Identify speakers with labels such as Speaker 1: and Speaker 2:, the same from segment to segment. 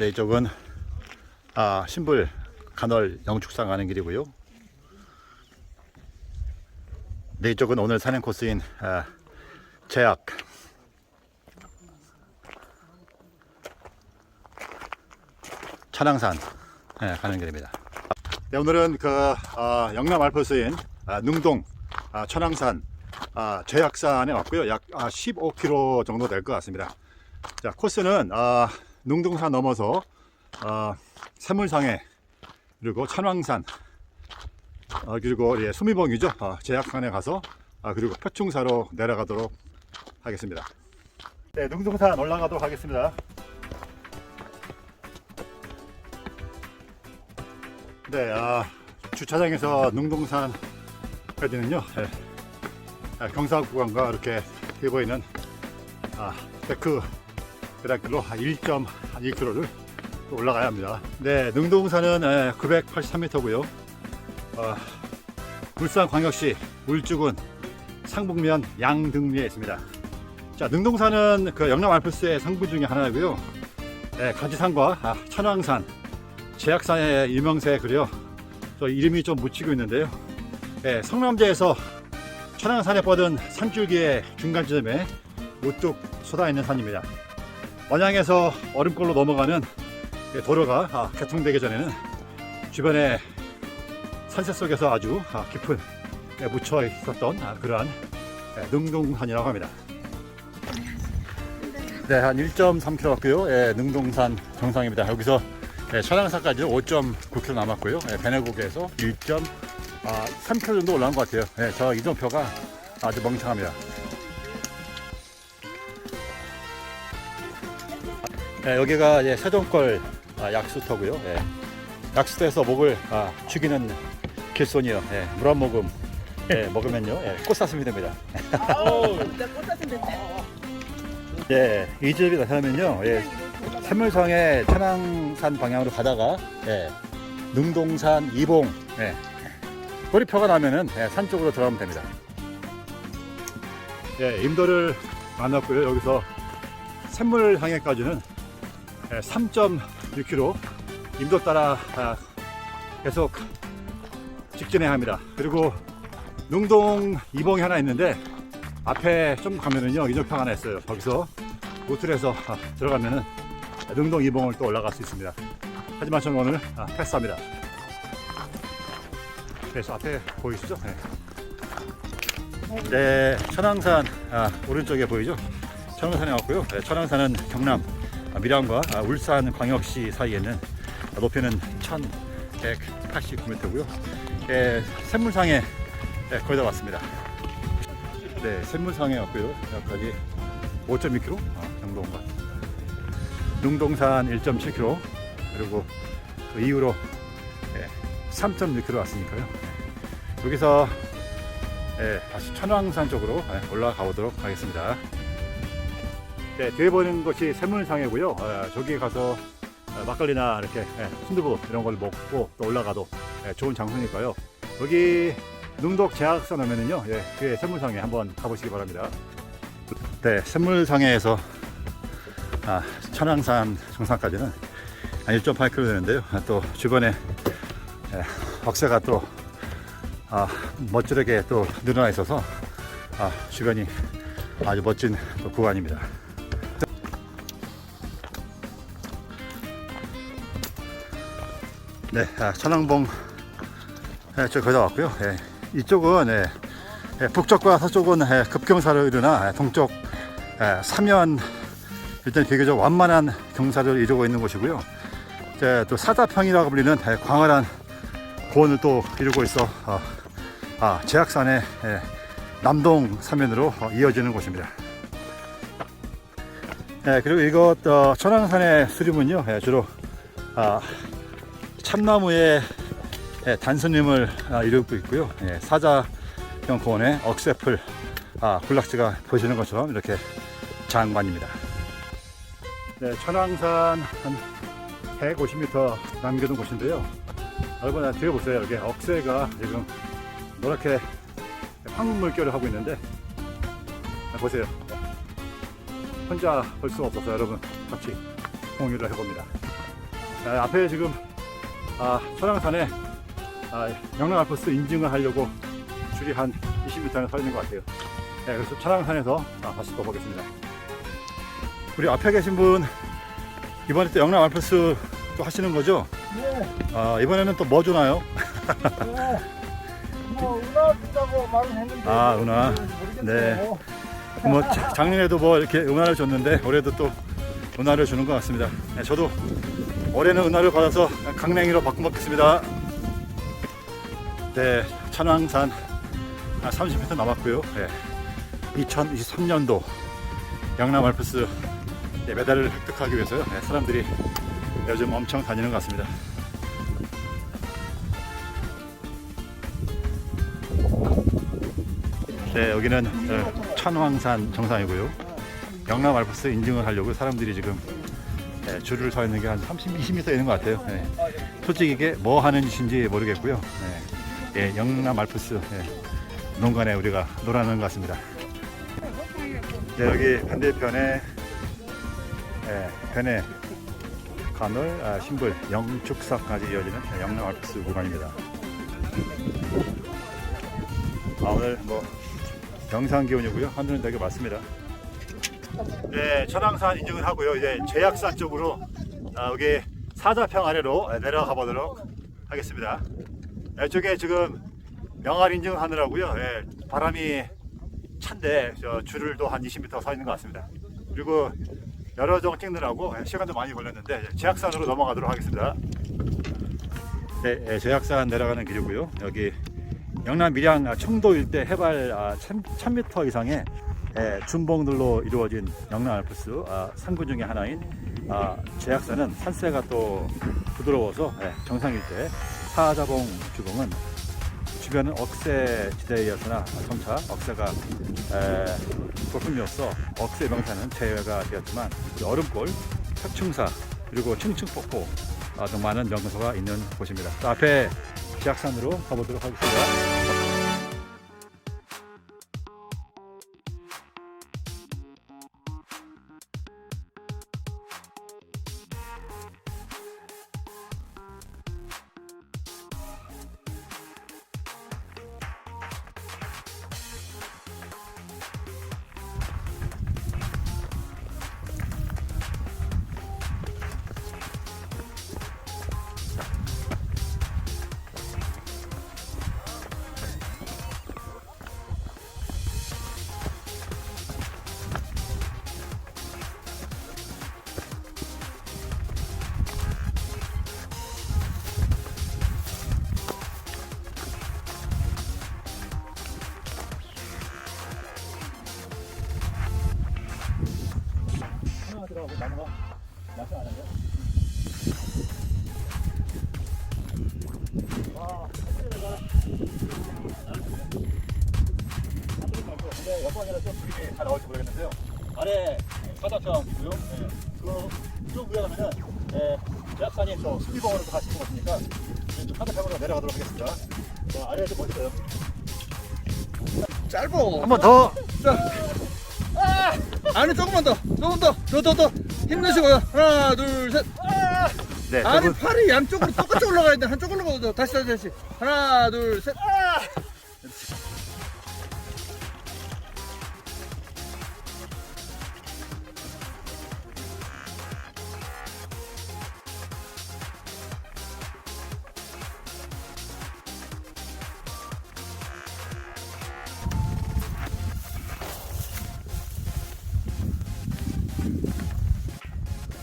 Speaker 1: 네, 이쪽은 아, 신불 간월 영축산 가는 길이고요. 네, 이쪽은 오늘 산행 코스인 아, 제약 천왕산 예, 가는 길입니다. 네, 오늘은 그 아, 영남 알프스인 아, 능동 아, 천왕산 아, 제약산에 왔고요. 약 아, 15km 정도 될 것 같습니다. 자, 코스는 아, 능동산 넘어서 아, 새물상해 그리고 천왕산 아, 그리고 예, 수미봉이죠. 아, 제약산에 가서 아, 그리고 표충사로 내려가도록 하겠습니다. 네, 능동산 올라가도록 하겠습니다. 네, 아, 주차장에서 능동산까지는요, 예, 아, 경사 구간과 이렇게 있는 아, 데크 계단길로 1.2km를 올라가야 합니다. 네, 능동산은 983m고요. 어, 울산광역시 울주군 상북면 양등리에 있습니다. 자, 능동산은 그 영남 알프스의 성분 중에 하나고요. 네, 가지산과 아, 천왕산, 제약산의 유명세에 그려 저 이름이 좀 묻히고 있는데요. 네, 성남제에서 천왕산에 뻗은 산줄기의 중간 지점에 우뚝 솟아 있는 산입니다. 원양에서 얼음골로 넘어가는 이 도로가 아, 개통되기 전에는 주변에 산세 속에서 아주 아, 깊은 에 묻혀 있었던 아, 그러한 예, 능동산이라고 합니다. 네, 한 1.3km 왔고요. 예, 능동산 정상입니다. 여기서 예, 천왕산까지 5.9km 남았고요. 예, 배내국에서 1.3km 정도 올라온 것 같아요. 예, 저 이동표가 아주 멍청합니다. 예, 여기가 예, 세종골 아, 약수터고요. 예. 약수터에서 목을 아, 죽이는 길손이요. 예, 물한 모금 예, 먹으면요, 예, 꽃사슴이 됩니다.
Speaker 2: 아우, 진짜 꽃사슴 됐네.
Speaker 1: 예, 이 집이 나타나면요, 예, 샘물성의 천왕산 방향으로 가다가 예, 능동산 이봉 예, 꼬리표가 나면은 예, 산 쪽으로 들어가면 됩니다. 예, 임도를 만났고요. 여기서 샘물항해까지는 예, 3.6km 임도 따라 아, 계속 직진해야 합니다. 그리고 능동 이봉이 하나 있는데 앞에 좀 가면은요 이정평 하나 있어요. 거기서 모틀에서 아, 들어가면은 능동 이봉을 또 올라갈 수 있습니다. 하지만 저는 오늘 아, 패스합니다. 그래서 앞에 보이시죠? 네. 네, 천왕산 아, 오른쪽에 보이죠? 천왕산에 왔고요. 네, 천왕산은 경남 아, 밀양과 아, 울산 광역시 사이에 있는 아, 높이는 1189m고요. 예, 샘물상에 예, 거의 다 왔습니다. 네, 샘물상에 왔고요. 여기까지 5.2km 아, 정도 온 것 같습니다. 능동산 1.7km 그리고 그 이후로 예, 3.6km 왔으니까요. 예, 여기서 예, 다시 천왕산 쪽으로 예, 올라가 보도록 하겠습니다. 네, 뒤에 보이는 것이 샘물상이고요. 어, 저기 가서 어, 막걸리나 이렇게 예, 순두부 이런 걸 먹고 또 올라가도 예, 좋은 장소니까요. 여기 능독 제약산 오면은요, 예, 뒤에 샘물상에 한번 가보시기 바랍니다. 네, 샘물상에서 아, 천왕산 정상까지는 한 1.8km 되는데요. 아, 또 주변에 예, 억새가 또 아, 멋지게 또 늘어나 있어서 아, 주변이 아주 멋진 또 구간입니다. 네, 아, 천왕봉 예, 저 거기다 왔고요. 예, 이쪽은 예, 예, 북쪽과 서쪽은 예, 급경사를 이루나 예, 동쪽 예, 사면 일단 비교적 완만한 경사를 이루고 있는 곳이고요. 이제 또 사자평이라고 불리는 예, 광활한 고원을 또 이루고 있어 어, 아, 제약산의 예, 남동 사면으로 어, 이어지는 곳입니다. 예, 그리고 이것 어, 천왕산의 수림은요 예, 주로 아, 참나무의 예, 단선임을 아, 이루고 있고요. 예, 사자형 고원의 억새풀 아, 군락지가 보시는 것처럼 이렇게 장관입니다. 네, 천왕산 한 150m 남겨둔 곳인데요. 여러분 뒤에 보세요. 여기 억새가 지금 노랗게 황금 물결을 하고 있는데 아, 보세요. 혼자 볼 수가 없어서 여러분 같이 공유를 해봅니다. 아, 앞에 지금 아, 천왕산에 아, 영남 알프스 인증을 하려고 줄이 한 20m 서 있는 것 같아요. 네, 그래서 천왕산에서 아, 다시 또 보겠습니다. 우리 앞에 계신 분 이번에 또 영남 알프스 또 하시는 거죠?
Speaker 3: 네,
Speaker 1: 아, 이번에는 또 뭐 주나요?
Speaker 3: 네. 뭐 은하 준다고 말은 했는데
Speaker 1: 아, 은하. 네. 뭐 자- 작년에도 뭐 이렇게 은하를 줬는데 올해도 또 은하를 주는 것 같습니다. 네, 저도 올해는 은하를 받아서 강냉이로 바꿔먹겠습니다. 네, 천왕산 한 30m 남았고요. 네, 2023년도 영남 알프스 네, 메달을 획득하기 위해서요. 네, 사람들이 요즘 엄청 다니는 것 같습니다. 네, 여기는 어, 천왕산 정상이고요. 영남 알프스 인증을 하려고 사람들이 지금 네, 줄을 서 있는 게 한 30, 20m 있는 것 같아요. 네. 솔직히 이게 뭐 하는 짓인지 모르겠고요. 네. 예, 영남 알프스 예, 농간에 우리가 놀아는 것 같습니다. 네, 여기 반대편에 예, 변해 간월 아, 신불 영축사까지 이어지는 영남 알프스 구간입니다. 아, 오늘 뭐 영상 기온이고요. 하늘은 되게 맑습니다. 네, 천왕산 인증을 하고요. 이제 제약산 쪽으로 아, 여기 사자평 아래로 내려가 보도록 하겠습니다. 이쪽에 지금 명알 인증을 하느라고요. 예, 바람이 찬데 저 줄을도 한 20m 서 있는 것 같습니다. 그리고 여러 종 찍느라고 예, 시간도 많이 걸렸는데 제약산으로 넘어가도록 하겠습니다. 네, 예, 제약산 내려가는 길이고요. 여기 영남 밀양 아, 청도 일대 해발 아, 1000m 이상의 예, 준봉들로 이루어진 영남 알프스 아, 산군 중의 하나인 아, 제약산은 산세가 또 부드러워서 예, 정상 일대 사자봉 주봉은 주변은 억새 지대였으나 점차 억새가 에, 볼품이었어 억새 명사는 제외가 되었지만 이 얼음골, 탁충사 그리고 층층폭포 아, 등 많은 명소가 있는 곳입니다. 또 앞에 지악산으로 가보도록 하겠습니다. 쭉 위에 가면은 예, 제약산이 또 수비봉으로 또 같이 있으니까 좀 바다평으로 내려가도록 하겠습니다. 자, 아래에 좀 멋있어요.
Speaker 3: 짧어.
Speaker 1: 한번 더.
Speaker 3: 아니 조금만 더, 조금 더, 더, 더, 더 힘내시고요. 하나, 둘, 셋.
Speaker 1: 네,
Speaker 3: 아니
Speaker 1: 저분
Speaker 3: 팔이 양쪽으로 똑같이 올라가야 돼. 한쪽으로 가도 다시, 다시, 다시. 하나, 둘, 셋.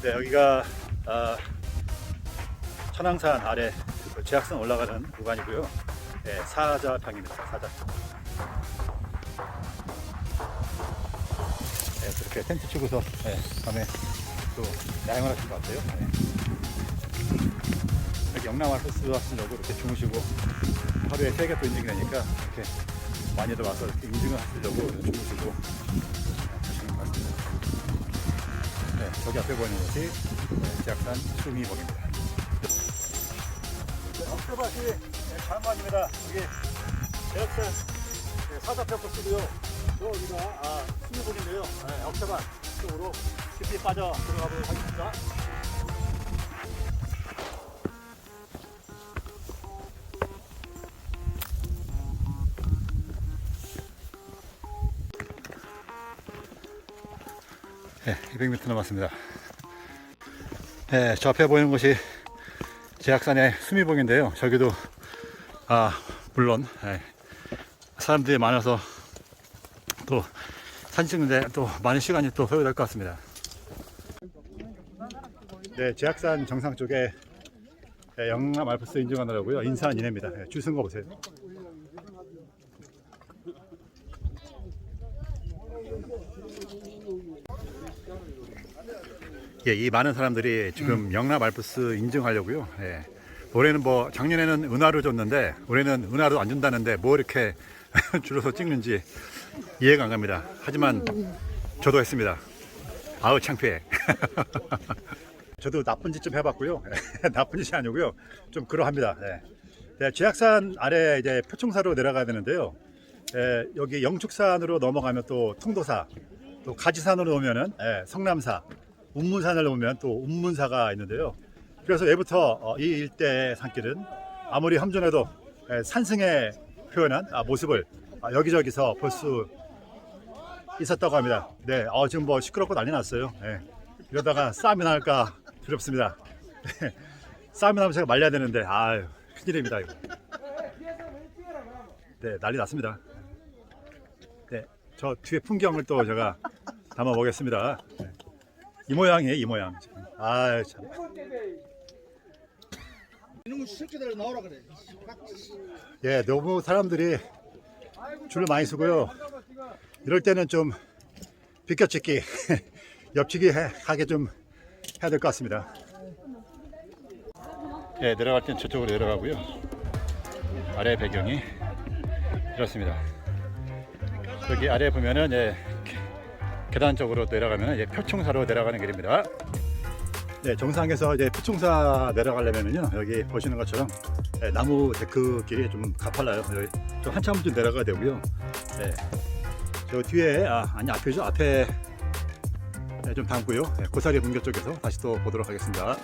Speaker 1: 네, 여기가 아, 천왕산 아래 그 제약산 올라가는 구간이고요. 네, 사자평입니다. 사자평. 네, 그렇게 텐트 치고서 네, 밤에 또 야영을 하실 것 같아요. 네. 여기 영남 알프스 하시려고 이렇게 주무시고 하루에 세개또 인증이 되니까 이렇게 많이들 와서 이렇게 인증을 하시려고 주무시고 저기 앞에 보이는 것이 네, 제약산 수미봉입니다. 네, 억새밭이 네, 장관입니다. 여기 제약산 네, 사자평 코스고요. 여기가 아, 수미봉인데요. 네, 억새밭 쪽으로 깊이 빠져 들어가 보도록 하겠습니다. 200m 남았습니다. 네, 저 앞에 보이는 곳이 제약산의 수미봉인데요. 저기도 아 물론 예, 사람들이 많아서 또 사진 찍는데 또 많은 시간이 또 소요될 것 같습니다. 네, 제약산 정상 쪽에 예, 영남 알프스 인증하느라고요. 인산 이내입니다. 예, 줄쓴 거 보세요. 예, 이 많은 사람들이 지금 영남 알프스 인증하려고요. 예. 올해는 뭐 작년에는 은하로 줬는데 올해는 은하로 안 준다는데 뭐 이렇게 줄여서 찍는지 이해가 안 갑니다. 하지만 저도 했습니다. 아우 창피해. 저도 나쁜 짓 좀 해봤고요. 나쁜 짓이 아니고요. 좀 그러합니다. 예. 네, 제약산 아래 이제 표충사로 내려가야 되는데요. 예, 여기 영축산으로 넘어가면 또 통도사, 또 가지산으로 오면은 예, 성남사, 운문산을 오면 또 운문사가 있는데요. 그래서 예부터 어, 이 일대의 산길은 아무리 함전해도 예, 산승의 표현한 아, 모습을 아, 여기저기서 볼 수 있었다고 합니다. 네, 어, 지금 뭐 시끄럽고 난리 났어요. 예. 이러다가 싸움이 날까 두렵습니다. 싸움이 나면 제가 말려야 되는데, 아유, 큰일입니다, 이거. 네, 난리 났습니다. 네, 저 뒤에 풍경을 또 제가 담아 보겠습니다. 네. 이 모양이에요, 이 모양. 아, 참.
Speaker 3: 이놈의 새끼들 나오라 그래.
Speaker 1: 예, 너무 사람들이 줄을 많이 서고요. 이럴 때는 좀 비껴찍기, 옆치기 해- 하게 좀 해야 될 것 같습니다. 예, 내려갈 땐 저쪽으로 내려가고요. 아래 배경이 이렇습니다. 여기 아래 보면은 예, 계- 계단 쪽으로 내려가면은 예, 표충사로 내려가는 길입니다. 네, 정상에서 이제 표충사 내려가려면은요 여기 보시는 것처럼 예, 나무 데크 길이 좀 가팔라요. 여기 좀 한참 좀 내려가야 되고요. 네, 저 뒤에 아 아니 앞이죠 앞에 네, 좀 담고요. 네, 고사리 분교 쪽에서 다시 또 보도록 하겠습니다.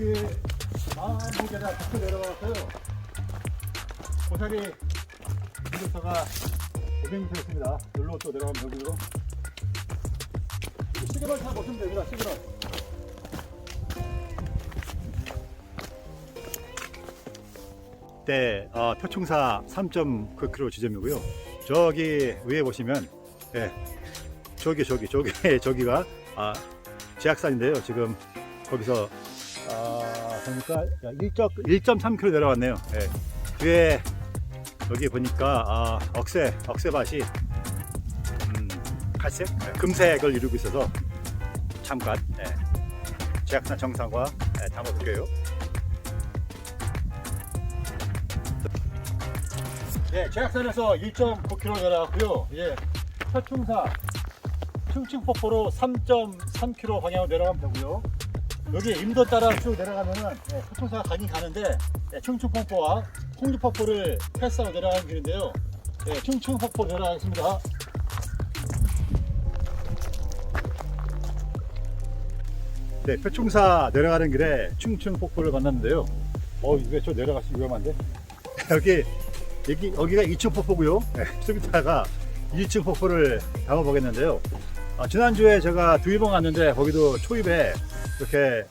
Speaker 1: 여기 마무개나 북쪽 내려가서요. 고사리 분교차가 500m였습니다. 여기로 또 내려가면 여기로 시계를 타고 오시면 됩니다. 시계를. 네, 어, 표충사 3.9km 지점이고요. 저기 위에 보시면, 예, 저기 저기 저기 저기가 아, 제약산인데요. 지금 거기서 아, 보니까 1.3km 내려왔네요. 예. 뒤에 여기 보니까 아, 억새 억새밭이 음, 갈색, 예, 금색을 이루고 있어서 잠깐 예, 제약산 정상과 예, 담아볼게요. 예, 제약산에서 1.9km 내려갔고요. 예, 철충사 충칭폭포로 3.3km 방향으로 내려가면 되고요. 여기 임도 따라 쭉 내려가면은 예, 철충사 가긴 가는데 예, 충칭폭포와 홍두폭포를 패스하고 내려가는 길인데요. 예, 충칭폭포 내려가겠습니다. 네, 표충사 내려가는 길에 충칭폭포를 만났는데요. 어, 왜저 내려가시 위험한데? 여기 여기, 여기가 2층 폭포고요. 네, 좀 이따가 1층 폭포를 담아보겠는데요. 아, 지난주에 제가 두이봉 갔는데 거기도 초입에 이렇게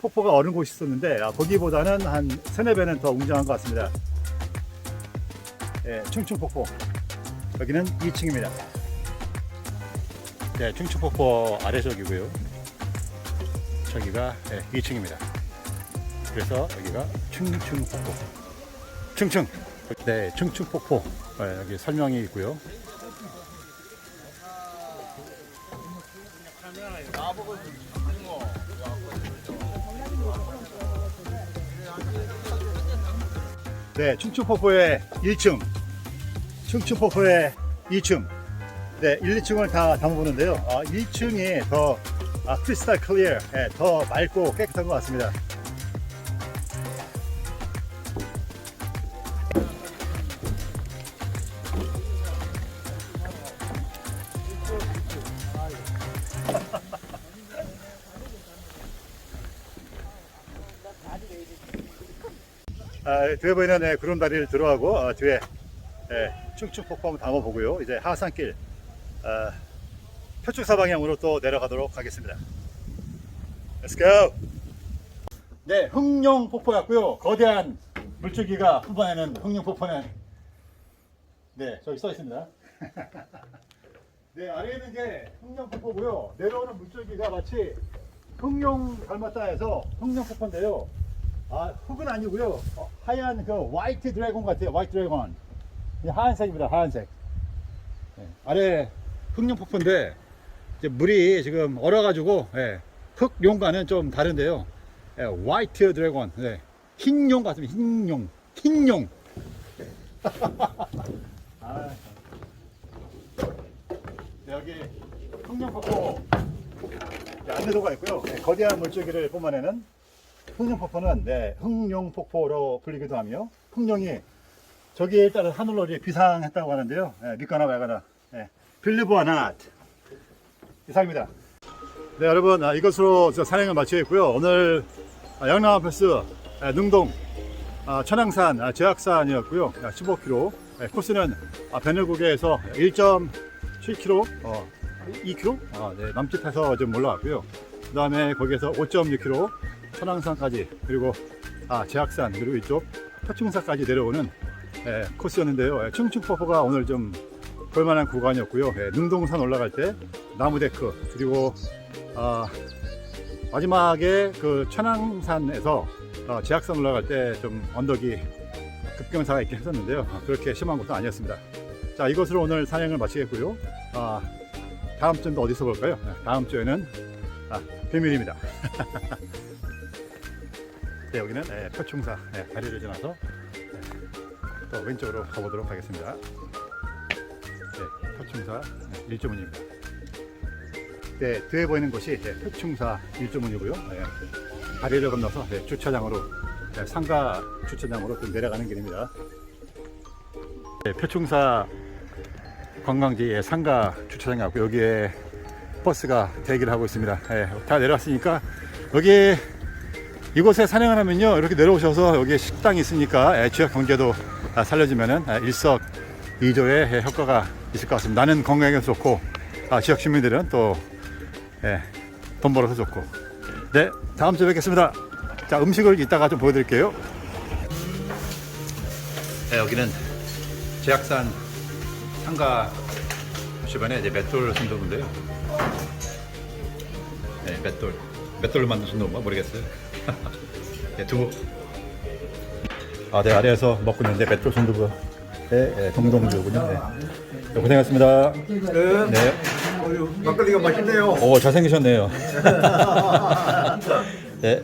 Speaker 1: 폭포가 어른 곳이 있었는데 아, 거기보다는 한 세네 배는 더 웅장한 것 같습니다. 네, 충충폭포. 여기는 2층입니다. 네, 충충폭포 아래쪽이고요. 저기가 네, 2층입니다. 그래서 여기가 충충폭포. 충충. 네, 충충폭포 네, 여기 설명이 있고요. 네, 충충폭포의 1층, 충충폭포의 2층, 네, 1, 2층을 다 담아보는데요. 아, 1층이 더 아, 크리스탈 클리어, 네, 더 맑고 깨끗한 것 같습니다. 아, 뒤에 보이는 예, 구름다리를 들어가고 어, 뒤에 예, 충충폭포 한번 담아보고요. 이제 하산길 아, 표축사 방향으로 또 내려가도록 하겠습니다. Let's go. 네, 흥룡 폭포였고요. 거대한 물줄기가 뿜어내는 흥룡 폭포는 네, 저기 써 있습니다. 네, 아래에는 이제 흥룡 폭포고요. 내려오는 물줄기가 마치 흥룡 닮았다 해서 흥룡 폭포인데요. 아, 흙은 아니고요. 어, 하얀 그 화이트 드래곤 같아요. 화이트 드래곤. 이 하얀색입니다. 하얀색. 네, 아래 흑룡 폭포인데 이제 물이 지금 얼어가지고 예, 흑룡과는 좀 다른데요. 예, 화이트 드래곤. 네, 흰용 같습니다. 흰용. 흰용. 아, 네, 여기 흑룡 폭포 네, 안내도가 있고요. 네, 거대한 물줄기를 뿜어내는 흑룡폭포는 네, 흑룡폭포로 불리기도 하며 흑룡이 저기에 따른 하늘로 비상했다고 하는데요. 네, 믿거나 말거나 네, 빌리브 아낫 이상입니다. 네 여러분 아, 이것으로 저 산행을 마치겠고요. 오늘 아, 영남 패스 아, 능동 아, 천왕산 아, 제약산이었고요. 15km 코스는 아, 베늘고개에서 1.7km 어, 2km 아, 네, 남짓해서 좀 올라왔고요. 그 다음에 거기에서 5.6km 천왕산까지 그리고 아, 제약산 그리고 이쪽 표충사까지 내려오는 예, 코스였는데요. 예, 충충폭포가 오늘 좀 볼만한 구간이었고요. 예, 능동산 올라갈 때 나무 데크 그리고 아, 마지막에 그 천왕산에서 어, 제약산 올라갈 때 좀 언덕이 급경사가 있긴 했었는데요. 아, 그렇게 심한 것도 아니었습니다. 자 이것으로 오늘 산행을 마치겠고요. 아, 다음 주는 또 어디서 볼까요? 예, 다음 주에는 아, 비밀입니다. 네, 여기는 예, 표충사 예, 다리를 지나서 예, 또 왼쪽으로 가보도록 하겠습니다. 네, 표충사 네, 일조문입니다. 네, 뒤에 보이는 곳이 네, 표충사 일조문이고요. 네, 다리를 건너서 네, 주차장으로 네, 상가 주차장으로 좀 내려가는 길입니다. 네, 표충사 관광지의 상가 주차장이 왔고 여기에 버스가 대기를 하고 있습니다. 네, 다 내려왔으니까 여기 이곳에 산행을 하면요 이렇게 내려오셔서 여기 식당이 있으니까 예, 지역 경제도 아, 살려주면은 아, 일석이조의 예, 효과가 있을 것 같습니다. 나는 건강에 좋고 아, 지역 주민들은 또 예, 돈 벌어서 좋고. 네, 다음 주에 뵙겠습니다. 자, 음식을 이따가 좀 보여드릴게요. 네, 여기는 제약산 상가 주변에 이제 맷돌 순두부인데요. 네, 맷돌. 맷돌로 만든 순두부인가 모르겠어요. 네, 두부. 아, 네, 아래에서 먹고 있는데 맷돌 순두부. 네, 네 동동주군요. 네. 네, 고생하셨습니다. 네.
Speaker 3: 막걸리가 맛있네요.
Speaker 1: 오, 잘생기셨네요. 네.